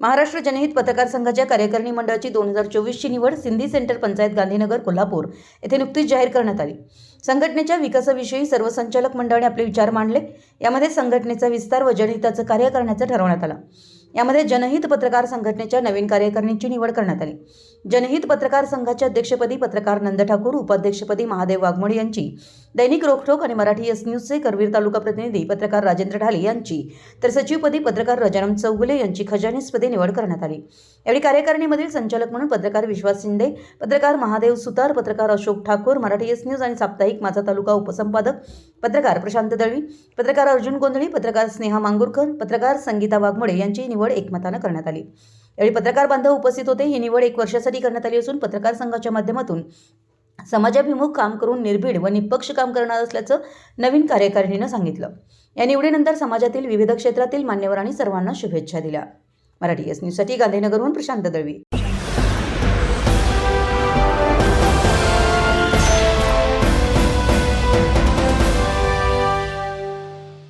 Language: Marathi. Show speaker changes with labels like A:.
A: महाराष्ट्र जनहित पत्रकार संघाच्या कार्यकारिणी मंडळाची दोन हजार चोवीसची निवड सिंधी सेंटर पंचायत गांधीनगर कोल्हापूर येथे नुकतीच जाहीर करण्यात आली. संघटनेच्या विकासाविषयी सर्व संचालक मंडळाने आपले विचार मांडले. यामध्ये संघटनेचा विस्तार व जनहिताचं कार्य करण्याचं ठरवण्यात आलं. यामध्ये जनहित पत्रकार संघटनेच्या नवीन कार्यकारिणीची निवड करण्यात आली. जनहित पत्रकार संघाच्या अध्यक्षपदी पत्रकार नंद ठाकूर उपाध्यक्षपदी महादेव वाघमोडे यांची दैनिक रोखठोक आणि मराठी एस न्यूजचे करवीर तालुका प्रतिनिधी पत्रकार राजेंद्र ढाले यांची तर सचिवपदी पत्रकार रजानम चौगुले यांची खजानीसपदी निवड करण्यात आली. यावेळी कार्यकारिणीमधील संचालक म्हणून पत्रकार विश्वास शिंदे पत्रकार महादेव सुतार पत्रकार अशोक ठाकूर मराठी एस न्यूज आणि साप्ताहिक माझा तालुका उपसंपादक पत्रकार प्रशांत दळवी पत्रकार अर्जुन गोंधळी पत्रकार स्नेहा मांगुरकर पत्रकार संगीता वाघमोडे यांची निवड एकमतानं करण्यात आली. यावेळी पत्रकार बांधव उपस्थित होते. ही निवड एक वर्षासाठी करण्यात आली असून पत्रकार संघाच्या माध्यमातून समाजाभिमुख काम करून निर्भीड व निष्पक्ष काम करणार असल्याचं नवीन कार्यकारिणीनं सांगितलं. या निवडीनंतर समाजातील विविध क्षेत्रातील मान्यवरांनी सर्वांना शुभेच्छा दिल्या. मराठी एस न्यूजसाठी गांधीनगरहून प्रशांत दळवी.